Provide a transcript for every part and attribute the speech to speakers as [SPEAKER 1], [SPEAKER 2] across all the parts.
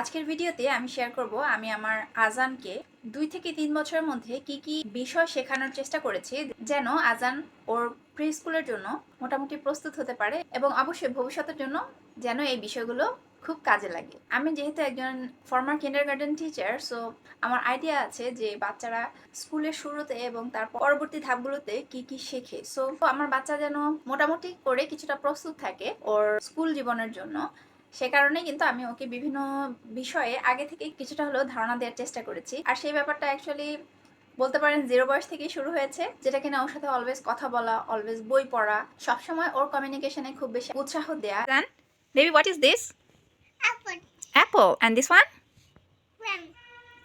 [SPEAKER 1] আজকের ভিডিওতে আমি শেয়ার করব আমি আমার আজানকে দুই থেকে তিন বছরের মধ্যে কি কি বিষয় শেখানোর চেষ্টা করেছি যেন আজান ওর প্রি স্কুলের জন্য মোটামুটি প্রস্তুত হতে পারে এবং অবশ্যই ভবিষ্যতের জন্য যেন এই বিষয়গুলো খুব কাজে লাগে। আমি যেহেতু একজন former kindergarten teacher so আমার আইডিয়া আছে যে বাচ্চারা স্কুলের শুরুতে এবং তার পরবর্তী ধাপগুলোতে কি কি শেখে। সো আমার বাচ্চা যেন মোটামুটি করে কিছুটা প্রস্তুত থাকে ওর স্কুল জীবনের জন্য। সে কারণে কিন্তু আমি ওকে বিভিন্ন বিষয়ে আগে থেকে কিছুটা হলেও ধারণা দেওয়ার চেষ্টা করেছি। আর সেই ব্যাপারটা অ্যাকচুয়ালি বলতে পারেন জিরো বয়স থেকেই শুরু হয়েছে যেটা কিনা ওর সাথে অলওয়েজ কথা বলা অলওয়েজ বই পড়া সবসময় ওর কমিউনিকেশনে খুব বেশি উৎসাহ দেয়া। Baby what is this
[SPEAKER 2] Apple.
[SPEAKER 1] Apple and this one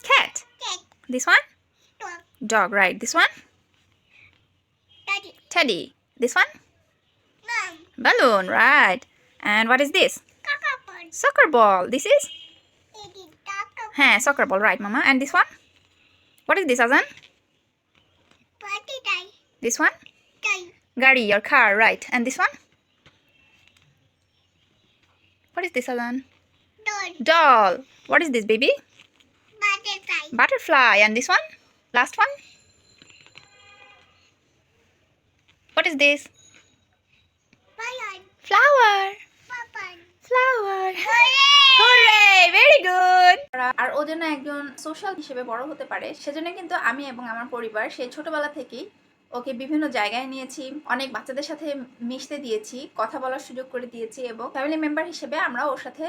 [SPEAKER 1] cat
[SPEAKER 2] Cat.
[SPEAKER 1] this one?
[SPEAKER 2] Dog.
[SPEAKER 1] dog right. This one?
[SPEAKER 2] Daddy.
[SPEAKER 1] teddy. This one?
[SPEAKER 2] Mom.
[SPEAKER 1] balloon right. And what is this?
[SPEAKER 2] Kakapon.
[SPEAKER 1] Soccer ball. This is? হ্যাঁ Soccer ball, right, Mama? And this one? What is this, Azan? Azan
[SPEAKER 2] this
[SPEAKER 1] one গাড়ি car. Right. And this one? What is this Azan?
[SPEAKER 2] doll.
[SPEAKER 1] Doll. What is this baby?
[SPEAKER 2] Butterfly.
[SPEAKER 1] Butterfly. And this one? Last one? What is this? Flower. Flower flower. আর ও যেন একজন social হিসেবে বড় হতে পারে, সেজন্য কিন্তু আমি এবং আমার পরিবার সেই ছোটবেলা থেকেই ওকে বিভিন্ন জায়গায় নিয়েছি, অনেক বাচ্চাদের সাথে মিশতে দিয়েছি, কথা বলার সুযোগ করে দিয়েছি এবং ফ্যামিলি মেম্বার হিসেবে আমরা ওর সাথে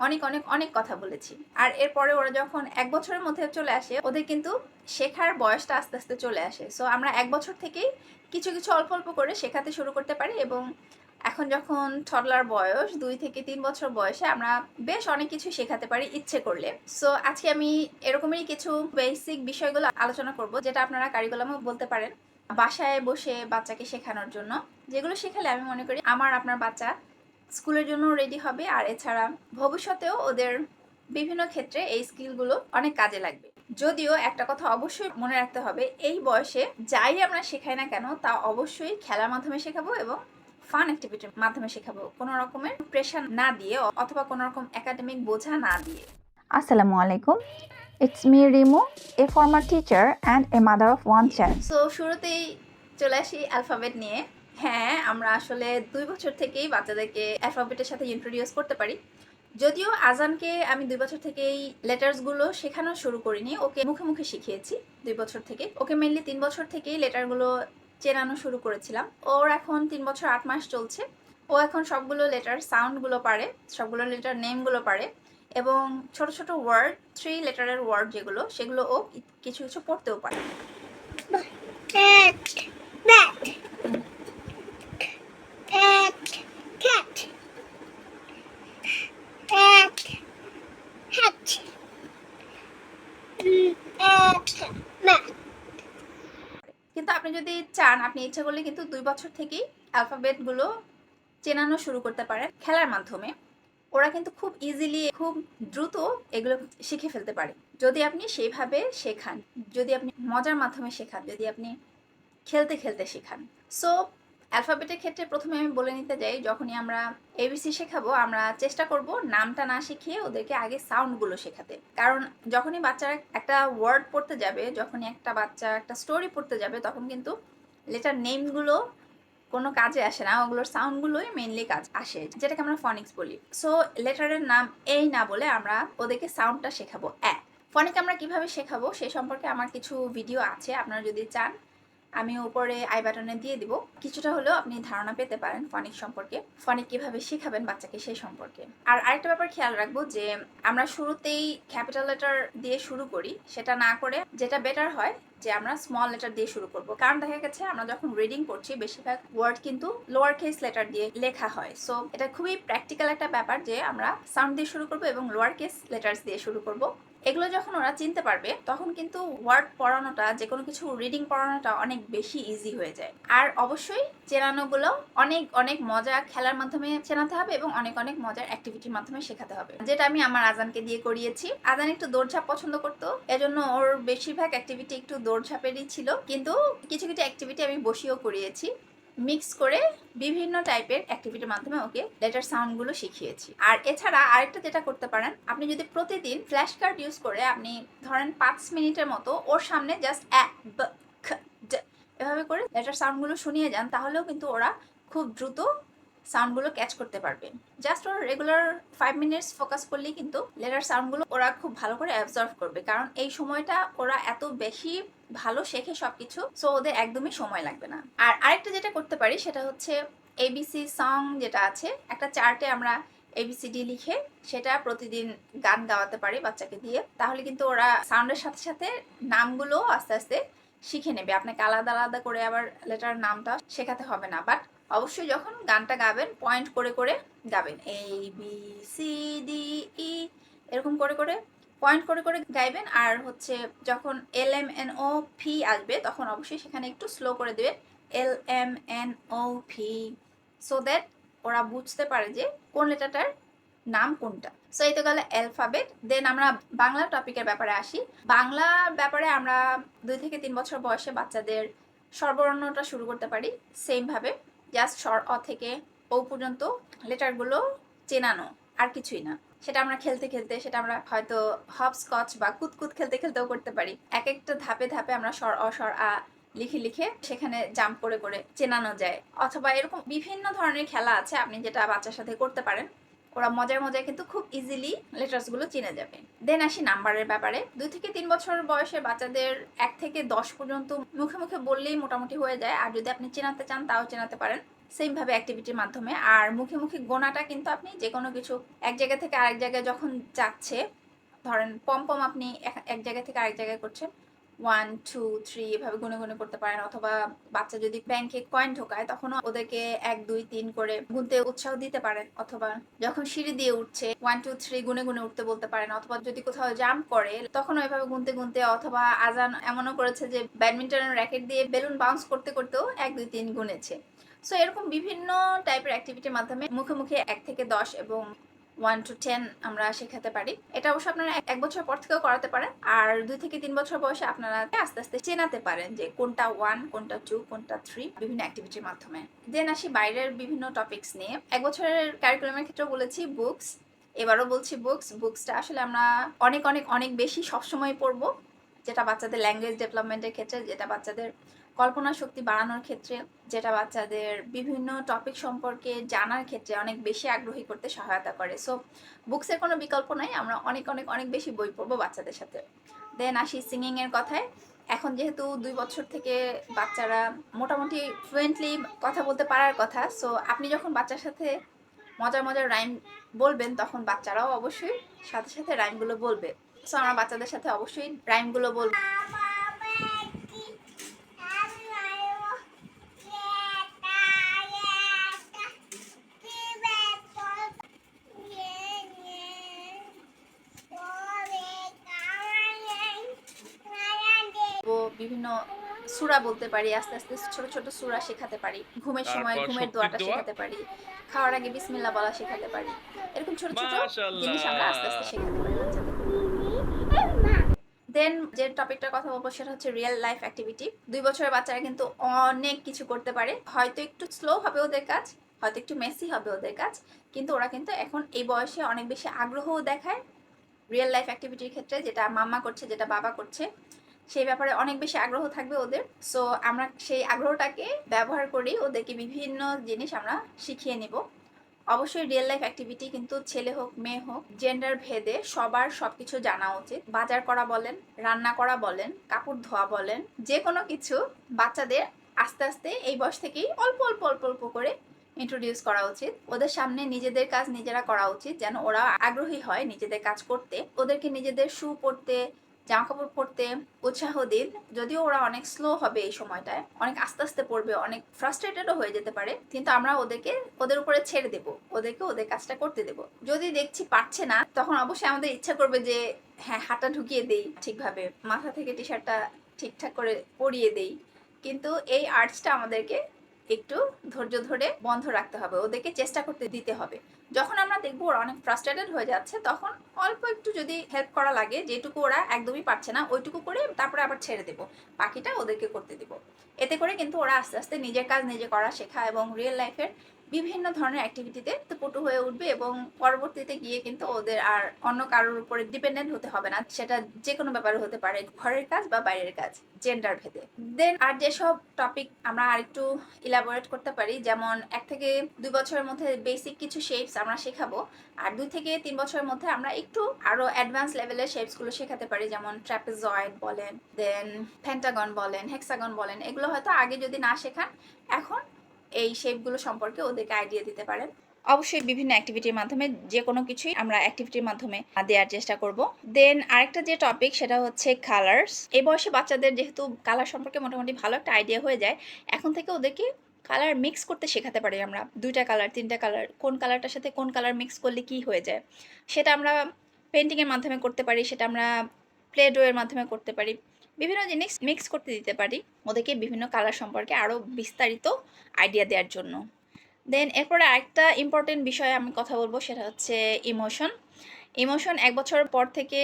[SPEAKER 1] অনেক অনেক অনেক কথা বলেছি। আর এরপরে ওরা যখন এক বছরের মধ্যে চলে আসে, ওদের কিন্তু শেখার বয়সটা আস্তে আস্তে চলে আসে। সো আমরা এক বছর থেকেই কিছু কিছু অল্প অল্প করে শেখাতে শুরু করতে পারি এবং এখন যখন টডলার বয়স, দুই থেকে তিন বছর বয়সে আমরা বেশ অনেক কিছু শেখাতে পারি ইচ্ছে করলে। সো আজকে আমি এরকমই কিছু বেসিক বিষয়গুলো আলোচনা করব, যেটা আপনারা কারিকুলামও বলতে পারেন। বাসায় বসে বাচ্চাকে শেখানোর জন্য। যেগুলো শেখালে আমি মনে করি আমার, আপনার বাচ্চা স্কুলের জন্য রেডি হবে, আর এছাড়া ভবিষ্যতেও ওদের বিভিন্ন ক্ষেত্রে এই স্কিলগুলো অনেক কাজে লাগবে। যদিও একটা কথা অবশ্যই মনে রাখতে হবে, এই বয়সে যাই আমরা শেখাই না কেন, তা অবশ্যই খেলার মাধ্যমে শেখাবো এবং ফান অ্যাক্টিভিটির মাধ্যমে শেখাবো। কোনো রকমের প্রেশার না দিয়ে অথবা কোনো রকম একাডেমিক বোঝা না দিয়ে।
[SPEAKER 3] আসসালামু আলাইকুম। It's me Rimu, a former teacher and a mother of one child.
[SPEAKER 1] So শুরুতেই চলে আসি অ্যালফাবেট নিয়ে। হ্যাঁ আমরা আসলে দুই বছর থেকেই বাচ্চাদেরকে অ্যালফাবেটের সাথে ইন্ট্রোডিউস করতে পারি। যদিও আজানকে আমি দুই বছর থেকেই লেটার্সগুলো শেখানো শুরু করিনি ওকে মুখে মুখে শিখিয়েছি দুই বছর থেকে। ওকে মেনলি তিন বছর থেকেই লেটারগুলো চেনানো শুরু করেছিলাম। ওর এখন তিন বছর আট মাস চলছে। ও এখন সবগুলো লেটার সাউন্ডগুলো পারে, সবগুলো লেটার নেমগুলো পারে এবং ছোট ছোট ওয়ার্ড থ্রি লেটারের ওয়ার্ড যেগুলো, সেগুলো ও কিছু কিছু পড়তেও পারে
[SPEAKER 2] Cat. Bat. Cat. Cat. Cat. Hat. Mm, Cat. Bat.
[SPEAKER 1] কিন্তু আপনি যদি চান আপনি ইচ্ছা করলে কিন্তু দুই বছর থেকেই অ্যালফাবেটগুলো চেনানো শুরু করতে পারেন খেলার মাধ্যমে। ওরা কিন্তু খুব ইজিলি খুব দ্রুত এগুলো শিখে ফেলতে পারে। যদি আপনি সেইভাবে শেখান, যদি আপনি মজার মাধ্যমে শেখান, যদি আপনি খেলতে খেলতে শেখান। সো অ্যালফাবেটের ক্ষেত্রে প্রথমে আমি বলে নিতে যাই, যখনই আমরা এবিসি শেখাবো, আমরা চেষ্টা করব নামটা না শিখিয়ে ওদেরকে আগে সাউন্ডগুলো শেখাতে। কারণ যখনই বাচ্চারা একটা ওয়ার্ড পড়তে যাবে, যখনই একটা বাচ্চা একটা স্টোরি পড়তে যাবে, তখন কিন্তু লেটার নেমগুলো কোনো কাজে আসে না, ওগুলোর সাউন্ডগুলোই মেনলি কাজ আসে, যেটাকে আমরা ফনিক্স বলি। সো লেটারের নাম এই না বলে আমরা ওদেরকে সাউন্ডটা শেখাবো। অ্যা ফনিক আমরা কীভাবে শেখাবো সে সম্পর্কে আমার কিছু ভিডিও আছে, আপনারা যদি চান আমি উপরে আই বাটনে দিয়ে দিব। কিছুটা হলেও আপনি ধারণা পেতে পারেন ফনিক সম্পর্কে। ফনিক কীভাবে শেখাবেন বাচ্চাকে সেই সম্পর্কে। আর আরেকটা ব্যাপার খেয়াল রাখব যে, আমরা শুরুতেই ক্যাপিটাল লেটার দিয়ে শুরু করি, সেটা না করে যেটা বেটার হয় যে, আমরা স্মল লেটার দিয়ে শুরু করব। কারণ দেখা গেছে, আমরা যখন রিডিং করছি বেশিরভাগ ওয়ার্ড কিন্তু লোয়ার কেস লেটার দিয়ে লেখা হয়। সো, এটা খুবই প্র্যাকটিক্যাল একটা ব্যাপার যে, আমরা সাউন্ড দিয়ে শুরু করব এবং লোয়ার কেস লেটার্স দিয়ে শুরু করব। এগুলো যখন ওরা চিনতে পারবে, তখন কিন্তু ওয়ার্ড পড়ানোটা যে কোনো কিছু রিডিং পড়ানোটা অনেক বেশি ইজি হয়ে যায়। আর অবশ্যই চেনানোগুলো অনেক অনেক মজা খেলার মাধ্যমে চেনাতে হবে এবং অনেক অনেক মজার অ্যাক্টিভিটির মাধ্যমে শেখাতে হবে। যেটা আমি আমার আজানকে দিয়ে করিয়েছি। আজান একটু দৌড়ঝাঁপ পছন্দ করতো, এজন্য ওর বেশিরভাগ অ্যাক্টিভিটি একটু দৌড়ঝাঁপেরই ছিল। কিন্তু কিছু কিছু অ্যাক্টিভিটি আমি বসিয়েও করিয়েছি। মিক্স করে বিভিন্ন টাইপের অ্যাক্টিভিটির মাধ্যমে ওকে লেটার সাউন্ডগুলো শিখিয়েছি। আর এছাড়া আরেকটা যেটা করতে পারেন, আপনি যদি প্রতিদিন ফ্ল্যাশ কার্ড ইউজ করে আপনি ধরেন পাঁচ মিনিটের মতো ওর সামনে জাস্ট অ্যা ব এভাবে করে লেটার সাউন্ডগুলো শুনিয়ে যান, তাহলেও কিন্তু ওরা খুব দ্রুত সাউন্ডগুলো ক্যাচ করতে পারবে। জাস্ট ওরা রেগুলার ফাইভ মিনিটস ফোকাস করলেই কিন্তু লেটার সাউন্ডগুলো ওরা খুব ভালো করে অ্যাবজর্ভ করবে। কারণ এই সময়টা ওরা এত বেশি ভালো শেখে সবকিছু সো ওদের একদমই সময় লাগবে না। আর আরেকটা যেটা করতে পারি সেটা হচ্ছে এবিসি সং যেটা আছে, একটা চার্টে আমরা এবিসিডি লিখে সেটা প্রতিদিন গান গাওয়াতে পারি বাচ্চাকে দিয়ে। তাহলে কিন্তু ওরা সাউন্ডের সাথে সাথে নামগুলো আস্তে আস্তে শিখে নেবে। আপনাকে আলাদা আলাদা করে আবার লেটার নামটা শেখাতে হবে না। বাট অবশ্যই যখন গানটা গাবেন পয়েন্ট করে করে গাবেন। A B C D E এরকম করে করে পয়েন্ট করে করে গাইবেন। আর হচ্ছে যখন এল এম এন ও ফি আসবে, তখন অবশ্যই সেখানে একটু স্লো করে দেবেন। L M N O P so that ওরা বুঝতে পারে যে কোন লেটারটার নাম কোনটা। সো এই তো গেল অ্যালফাবেট দেন আমরা বাংলা টপিকের ব্যাপারে আসি। বাংলা ব্যাপারে আমরা দুই থেকে তিন বছর বয়সে বাচ্চাদের সর্বর্ণটা শুরু করতে পারি সেমভাবে জাস্ট স্বর অ থেকে ও পর্যন্ত লেটারগুলো চেনানো, আর কিছুই না। সেটা আমরা খেলতে খেলতে, সেটা আমরা হয়তো হপ স্কচ বা কুতকুত খেলতে খেলতেও করতে পারি। এক একটা ধাপে ধাপে আমরা স্বর অ স্বর আ লিখে লিখে সেখানে জাম্প করে করে চেনানো যায়। অথবা এরকম বিভিন্ন ধরনের খেলা আছে, আপনি যেটা বাচ্চার সাথে করতে পারেন। ওরা মজায় মজায় কিন্তু খুব ইজিলি লেটার্সগুলো চিনে যাবে। দেন আসি নাম্বারের ব্যাপারে। দুই থেকে তিন বছর বয়সের বাচ্চাদের এক থেকে দশ পর্যন্ত মুখে মুখে বললেই মোটামুটি হয়ে যায়। আর যদি আপনি চেনাতে চান, তাও চেনাতে পারেন। সেমভাবে অ্যাক্টিভিটির মাধ্যমে। আর মুখে মুখে গোনাটা কিন্তু আপনি যে কোনো কিছু, এক জায়গা থেকে আরেক জায়গায় যখন যাচ্ছে, ধরেন পম পম আপনি এক জায়গা থেকে আরেক জায়গায় করছেন ওয়ান টু থ্রি এভাবে গুনে গুনে করতে পারেন। অথবা বাচ্চা যদি ব্যাংকে কয়েন ঢোকায়, তখনও ওদেরকে এক, দুই, তিন করে গুনতে উৎসাহ দিতে পারেন। অথবা যখন সিঁড়ি দিয়ে উঠছে ওয়ান টু থ্রি গুনে গুনে উঠতে বলতে পারেন। অথবা যদি কোথাও জাম্প করে তখন ওইভাবে গুনতে গুনতে অথবা আজান এমনও করেছে যে ব্যাডমিন্টনের র্যাকেট দিয়ে বেলুন বাউন্স করতে, করতেও এক, দুই, তিন গুনেছে। সো এরকম বিভিন্ন টাইপের অ্যাক্টিভিটির মাধ্যমে মুখে মুখে এক থেকে দশ এবং ওয়ান টু টেন আমরা শেখাতে পারি। এটা অবশ্য আপনারা এক- বছর পর থেকেও করাতে পারেন। আর দুই থেকে তিন বছর বয়সে আপনারা আস্তে আস্তে চেনাতে পারেন যে কোনটা ওয়ান কোনটা টু কোনটা থ্রি বিভিন্ন অ্যাক্টিভিটির মাধ্যমে। দেন আসি বাইরের বিভিন্ন টপিকস নিয়ে। এক বছরের ক্যারিকুলামের ক্ষেত্রেও বলেছি বুকস এবারও বলছি বুকস বুকসটা আসলে আমরা অনেক অনেক অনেক বেশি সবসময় পড়ব। যেটা বাচ্চাদের ল্যাঙ্গুয়েজ ডেভেলপমেন্টের ক্ষেত্রে, যেটা বাচ্চাদের কল্পনা শক্তি বাড়ানোর ক্ষেত্রে যেটা বাচ্চাদের বিভিন্ন টপিক সম্পর্কে জানার ক্ষেত্রে অনেক বেশি আগ্রহী করতে সহায়তা করে। সো বুকসের কোনো বিকল্প নাই, আমরা অনেক অনেক অনেক বেশি বই পড়ব বাচ্চাদের সাথে। দেন আসি সিঙ্গিং এর কথায়। এখন যেহেতু দুই বছর থেকে বাচ্চারা মোটামুটি ফ্লুয়েন্টলি কথা বলতে পারার কথা সো আপনি যখন বাচ্চার সাথে মজার মজার রাইম বলবেন, তখন বাচ্চারাও অবশ্যই সাথে সাথে রাইমগুলো বলবে। সো আমরা বাচ্চাদের সাথে অবশ্যই রাইমগুলো বলব। বিভিন্ন সুরা বলতে পারি আস্তে আস্তে ছোট ছোট সুরা শেখাতে পারি। ঘুমের সময় ঘুমের দোয়াটা শেখাতে পারি খাওয়ার আগে বিসমিল্লা বলা শেখাতে পারি। এরকম ছোট ছোট জিনিস আমরা আস্তে আস্তে শেখাতে পারি। দেন যে টপিকটার কথা বলব সেটা হচ্ছে রিয়েল লাইফ অ্যাক্টিভিটি দুই বছরের বাচ্চারা কিন্তু অনেক কিছু করতে পারে। হয়তো একটু স্লো হবে ওদের কাজ হয়তো একটু মেসি হবে ওদের কাজ কিন্তু ওরা কিন্তু এখন এই বয়সে অনেক বেশি আগ্রহও দেখায় রিয়েল লাইফ অ্যাক্টিভিটির ক্ষেত্রে যেটা মাম্মা করছে যেটা বাবা করছে। সেই ব্যাপারে অনেক বেশি আগ্রহ থাকবে ওদের। সো আমরা সেই আগ্রহটাকে ব্যবহার করেই ওদেরকে বিভিন্ন জিনিস আমরা শিখিয়ে নিব। অবশ্যই রিয়েল লাইফ অ্যাক্টিভিটি কিন্তু ছেলে হোক, মেয়ে হোক জেন্ডার ভেদে সবার সবকিছু জানা উচিত। বাজার করা বলেন, রান্না করা বলেন, কাপড় ধোয়া বলেন যে কোনো কিছু বাচ্চাদের আস্তে আস্তে এই বয়স থেকেই অল্প অল্প অল্প অল্প করে ইন্ট্রোডিউস করা উচিত। ওদের সামনে নিজেদের কাজ নিজেরা করা উচিত, যেন ওরা আগ্রহী হয় নিজেদের কাজ করতে। ওদেরকে নিজেদের শু পরতে জামা কাপড় পরতে উৎসাহ দিন। যদিও ওরা অনেক স্লো হবে এই সময়টায়, অনেক আস্তে আস্তে পড়বে অনেক ফ্রাস্ট্রেটেডও হয়ে যেতে পারে, কিন্তু আমরা ওদেরকে, ওদের উপরে ছেড়ে দেব, ওদেরকে ওদের কাজটা করতে দেব। যদি দেখছি পারছে না, তখন অবশ্যই আমাদের ইচ্ছা করবে যে হ্যাঁ হাতটা ঢুকিয়ে দেই ঠিকভাবে, মাথা থেকে টি শার্টটা ঠিকঠাক করে পরিয়ে দেই। কিন্তু এই আর্টসটা আমাদেরকে একটু ধৈর্য ধরে বন্ধ রাখতে হবে, ওদেরকে চেষ্টা করতে দিতে হবে। যখন আমরা দেখব ওরা অনেক ফ্রাস্ট্রেটেড হয়ে যাচ্ছে, তখন অল্প একটু যদি হেল্প করা লাগে, যেটুকু ওরা একদমই পারছে না, ওইটুকু করে তারপরে আবার ছেড়ে দেবো, বাকিটা ওদেরকে করতে দিব। এতে করে কিন্তু ওরা আস্তে আস্তে নিজের কাজ নিজে করা শেখা এবং রিয়েল লাইফের বিভিন্ন ধরনের অ্যাক্টিভিটিতে তো পটু হয়ে উঠবে এবং পরবর্তীতে গিয়ে কিন্তু ওদের আর অন্য কারোর উপরে ডিপেন্ডেন্ট হতে হবে না। সেটা যে কোনো ব্যাপারে হতে পারে, ঘরের কাজ বা বাইরের কাজ জেন্ডার ভেদে। দেন আর যেসব টপিক আমরা আরেকটু ইলাবোরেট করতে পারি, যেমন এক থেকে দুই বছরের মধ্যে বেসিক কিছু শেপস আমরা শেখাবো, আর দুই থেকে তিন বছরের মধ্যে আমরা একটু আরও অ্যাডভান্স লেভেলের শেপসগুলো শেখাতে পারি, যেমন ট্র্যাপেজয়েড বলেন দেন ফ্যান্টাগন বলেন হেক্সাগন বলেন, এগুলো হয়তো আগে যদি না শেখান, এখন এই শেপগুলো সম্পর্কে ওদেরকে আইডিয়া দিতে পারেন। অবশ্যই বিভিন্ন অ্যাক্টিভিটির মাধ্যমে যে কোনো কিছুই আমরা অ্যাক্টিভিটির মাধ্যমে দেওয়ার চেষ্টা করব। দেন আরেকটা যে টপিক সেটা হচ্ছে কালার্স এই বয়সে বাচ্চাদের যেহেতু কালার সম্পর্কে মোটামুটি ভালো একটা আইডিয়া হয়ে যায়, এখন থেকে ওদেরকে কালার মিক্স করতে শেখাতে পারি আমরা। দুইটা কালার তিনটা কালার কোন কালারটার সাথে কোন কালার মিক্স করলে কি হয়ে যায়। সেটা আমরা পেন্টিংয়ের মাধ্যমে করতে পারি, সেটা আমরা প্লে ডোয়ের মাধ্যমে করতে পারি। বিভিন্ন জিনিস মিক্স করতে দিতে পারি ওদেরকে বিভিন্ন কালার সম্পর্কে আরও বিস্তারিত আইডিয়া দেওয়ার জন্য। দেন এরপরে আরেকটা ইম্পর্টেন্ট বিষয়ে আমি কথা বলব সেটা হচ্ছে ইমোশন ইমোশন এক বছর পর থেকে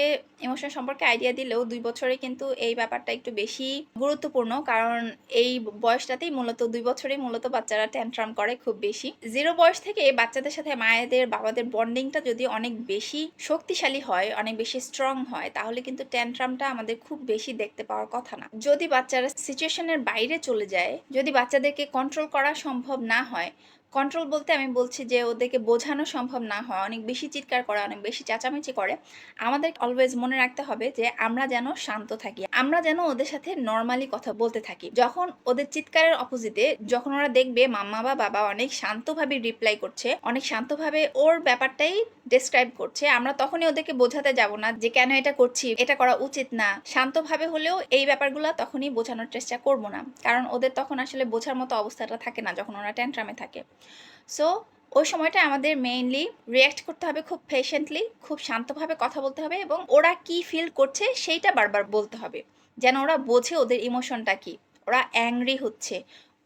[SPEAKER 1] ইমোশন সম্পর্কে আইডিয়া দিলেও দুই বছরে কিন্তু এই ব্যাপারটা একটু বেশি গুরুত্বপূর্ণ। কারণ এই বয়সটাতেই মূলত, দুই বছরেই মূলত বাচ্চারা ট্যান্ট্রাম করে খুব বেশি। জিরো বয়স থেকে বাচ্চাদের সাথে মায়েদের, বাবাদের বন্ডিংটা যদি অনেক বেশি শক্তিশালী হয়, অনেক বেশি স্ট্রং হয়, তাহলে কিন্তু ট্যান্ট্রামটা আমাদের খুব বেশি দেখতে পাওয়ার কথা না। যদি বাচ্চারা সিচুয়েশনের বাইরে চলে যায়, যদি বাচ্চাদেরকে কন্ট্রোল করা সম্ভব না হয় কন্ট্রোল বলতে আমি বলছি যে ওদেরকে বোঝানো সম্ভব না হয় অনেক বেশি চিৎকার করে, অনেক বেশি চেঁচামেচি করে। আমাদের অলওয়েজ মনে রাখতে হবে যে আমরা যেন শান্ত থাকি। আমরা যেন ওদের সাথে নর্মালি কথা বলতে থাকি। যখন ওদের চিৎকারের অপোজিটে যখন ওরা দেখবে মাম্মা বা বাবা অনেক শান্তভাবে রিপ্লাই করছে, অনেক শান্তভাবে ওর ব্যাপারটাই ডেসক্রাইব করছে, আমরা তখনই ওদেরকে বোঝাতে যাব না যে কেন এটা করছি, এটা করা উচিত না। শান্তভাবে হলেও এই ব্যাপারগুলো তখনই বোঝানোর চেষ্টা করব না। কারণ ওদের তখন আসলে বোঝার মতো অবস্থাটা থাকে না যখন ওরা ট্যান্ট্রামে থাকে। সো ওই সময়টা আমাদের মেইনলি রিয়্যাক্ট করতে হবে খুব পেশেন্টলি খুব শান্তভাবে কথা বলতে হবে এবং ওরা কি ফিল করছে সেইটা বারবার বলতে হবে। যেন ওরা বোঝে ওদের ইমোশনটা কি। ওরা অ্যাংরি হচ্ছে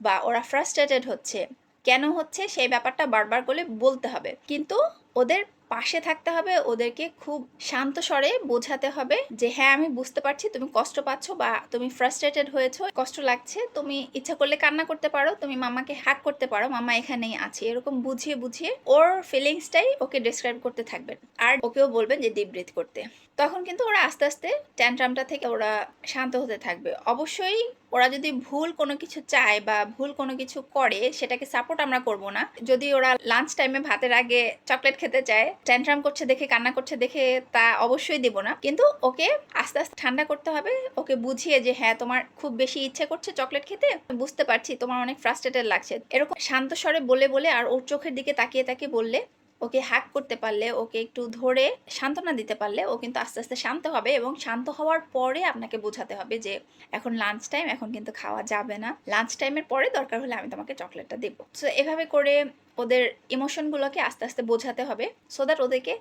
[SPEAKER 1] বা ওরা ফ্রাস্ট্রেটেড হচ্ছে। কেন হচ্ছে সেই ব্যাপারটা বারবার করে বলতে হবে। কিন্তু ওদের পাশে থাকতে হবে, ওদেরকে খুব শান্ত স্বরে বোঝাতে হবে যে হ্যাঁ আমি বুঝতে পারছি, তুমি কষ্ট পাচ্ছ বা তুমি ফ্রাস্ট্রেটেড হয়েছো, কষ্ট লাগছে, তুমি ইচ্ছা করলে কান্না করতে পারো, তুমি মামাকে হ্যাক করতে পারো, মামা এখানেই আছে। এরকম বুঝিয়ে বুঝিয়ে ওর ফিলিংসটাই ওকে ডিসক্রাইব করতে থাকবেন। আর ওকেও বলবেন যে ডিপ ব্রিথ করতে। তখন কিন্তু ওরা আস্তে আস্তে ট্যান্ট্রামটা থেকে ওরা শান্ত হতে থাকবে। অবশ্যই ওরা যদি ভুল কোনো কিছু চায় বা ভুল কোনো কিছু করে, সেটাকে সাপোর্ট আমরা করব না। যদি ওরা লাঞ্চ টাইমে ভাতের আগে চকলেট খেতে চায় ট্যান্ট্রাম করছে দেখে, কান্না করছে দেখে তা অবশ্যই দেব না। কিন্তু ওকে আস্তে আস্তে ঠান্ডা করতে হবে। ওকে বুঝিয়ে যে হ্যাঁ তোমার খুব বেশি ইচ্ছে করছে চকলেট খেতে বুঝতে পারছি তোমার অনেক ফ্রাস্ট্রেটেড লাগছে। এরকম শান্ত স্বরে বলে বলে আর ওর চোখের দিকে তাকিয়ে তাকিয়ে বললে, ওকে হ্যাক করতে পারলে, ওকে একটু ধরে সান্ত্বনা দিতে পারলে, ও কিন্তু আস্তে আস্তে শান্ত হবে এবং শান্ত হওয়ার পরে আপনাকে বোঝাতে হবে যে, এখন লাঞ্চ টাইম এখন কিন্তু খাওয়া যাবে না। লাঞ্চ টাইমের পরে দরকার হলে আমি তোমাকে চকলেটটা দেবো। সো এভাবে করে ওদের ইমোশনগুলোকে আস্তে আস্তে বোঝাতে হবে সো দ্যাট ওদেরকে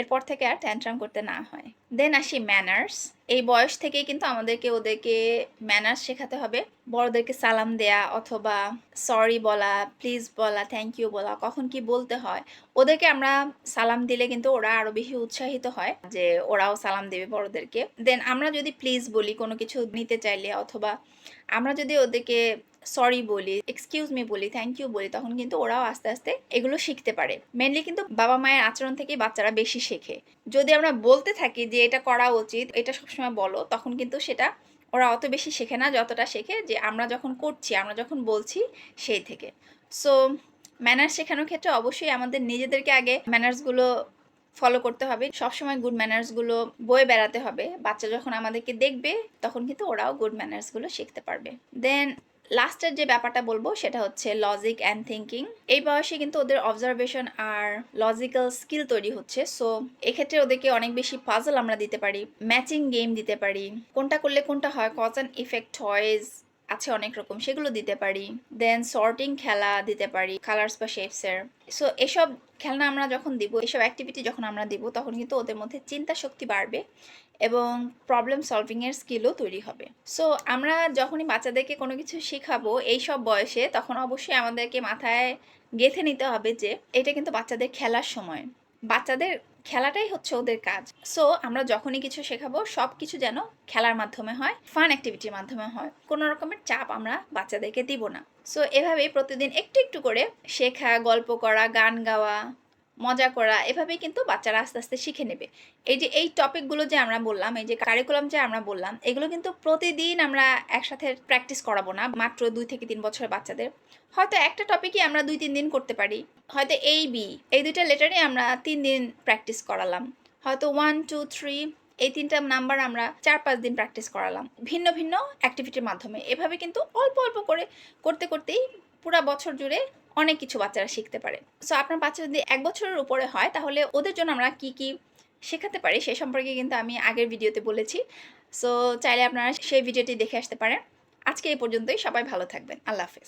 [SPEAKER 1] এরপর থেকে আর ট্যান্ট্রাম করতে না হয়। দেন আসি ম্যানার্স এই বয়স থেকেই কিন্তু আমাদেরকে ওদেরকে ম্যানার্স শেখাতে হবে। বড়দেরকে সালাম দেয়া অথবা সরি বলা প্লিজ বলা থ্যাংক ইউ বলা, কখন কি বলতে হয়, ওদেরকে আমরা সালাম দিলে কিন্তু ওরা আরও বেশি উৎসাহিত হয় যে ওরাও সালাম দেবে বড়দেরকে। দেন আমরা যদি প্লিজ বলি কোনো কিছু নিতে চাইলে অথবা আমরা যদি ওদেরকে সরি বলি এক্সকিউজ মি বলি থ্যাংক ইউ বলি তখন কিন্তু ওরাও আস্তে আস্তে এগুলো শিখতে পারে। মেনলি কিন্তু বাবা মায়ের আচরণ থেকে বাচ্চারা বেশি শেখে। যদি আমরা বলতে থাকি যে এটা করা উচিত, এটা সবসময় বলো, তখন কিন্তু সেটা ওরা অত বেশি শেখে না, যতটা শেখে যে আমরা যখন করছি, আমরা যখন বলছি সেই থেকে। সো ম্যানার্স শেখানোর ক্ষেত্রে অবশ্যই আমাদের নিজেদেরকে আগে ম্যানার্সগুলো ফলো করতে হবে। সবসময় গুড ম্যানার্সগুলো বয়ে বেড়াতে হবে। বাচ্চা যখন আমাদেরকে দেখবে, তখন কিন্তু ওরাও গুড ম্যানার্সগুলো শিখতে পারবে। দেন লাস্টের যে ব্যাপারটা বলব সেটা হচ্ছে লজিক অ্যান্ড থিঙ্কিং এই বয়সে কিন্তু ওদের অবজারভেশন আর লজিক্যাল স্কিল তৈরি হচ্ছে। সো এক্ষেত্রে ওদেরকে অনেক বেশি পাজল আমরা দিতে পারি ম্যাচিং গেম দিতে পারি। কোনটা করলে কোনটা হয় কজ অ্যান্ড ইফেক্ট টয়েজ আছে অনেক রকম, সেগুলো দিতে পারি। দেন সর্টিং খেলা দিতে পারি কালার্স বা শেপসের সো এসব খেলনা আমরা যখন দিব, এসব অ্যাক্টিভিটি যখন আমরা দিব, তখন কিন্তু ওদের মধ্যে চিন্তা শক্তি বাড়বে। এবং প্রবলেম সলভিংয়ের স্কিলও তৈরি হবে। সো আমরা যখনই বাচ্চাদেরকে কোনো কিছু শেখাবো এই সব বয়সে, তখন অবশ্যই আমাদেরকে মাথায় গেঁথে নিতে হবে যে, এটা কিন্তু বাচ্চাদের খেলার সময়। বাচ্চাদের খেলাটাই হচ্ছে ওদের কাজ। সো আমরা যখনই কিছু শেখাবো, সব কিছু যেন খেলার মাধ্যমে হয় ফান অ্যাক্টিভিটির মাধ্যমে হয়। কোনো রকমের চাপ আমরা বাচ্চাদেরকে দিব না। সো এভাবেই প্রতিদিন একটু একটু করে শেখা, গল্প করা, গান গাওয়া মজা করা, এভাবেই কিন্তু বাচ্চারা আস্তে আস্তে শিখে নেবে। এই যে এই টপিকগুলো যে আমরা বললাম, এই যে কারিকুলাম যে আমরা বললাম, এগুলো কিন্তু প্রতিদিন আমরা একসাথে প্র্যাকটিস করাবো না, মাত্র দুই থেকে তিন বছরের বাচ্চাদের। হয়তো একটা টপিকই আমরা দুই, তিন দিন করতে পারি। হয়তো এই বি এই দুইটা লেটারই আমরা তিন দিন প্র্যাকটিস করালাম। হয়তো ওয়ান টু থ্রি এই তিনটা নাম্বার আমরা চার, পাঁচ দিন প্র্যাকটিস করালাম। ভিন্ন ভিন্ন অ্যাক্টিভিটির মাধ্যমে। এভাবে কিন্তু অল্প অল্প করে করতে, করতেই পুরা বছর জুড়ে অনেক কিছু বাচ্চারা শিখতে পারে। সো আপনার বাচ্চা যদি এক বছরের উপরে হয়, তাহলে ওদের জন্য আমরা কি কি শেখাতে পারি সে সম্পর্কে কিন্তু আমি আগের ভিডিওতে বলেছি। সো চাইলে আপনারা সেই ভিডিওটি দেখে আসতে পারেন। আজকে এই পর্যন্তই। সবাই ভালো থাকবেন। আল্লাহ হাফেজ।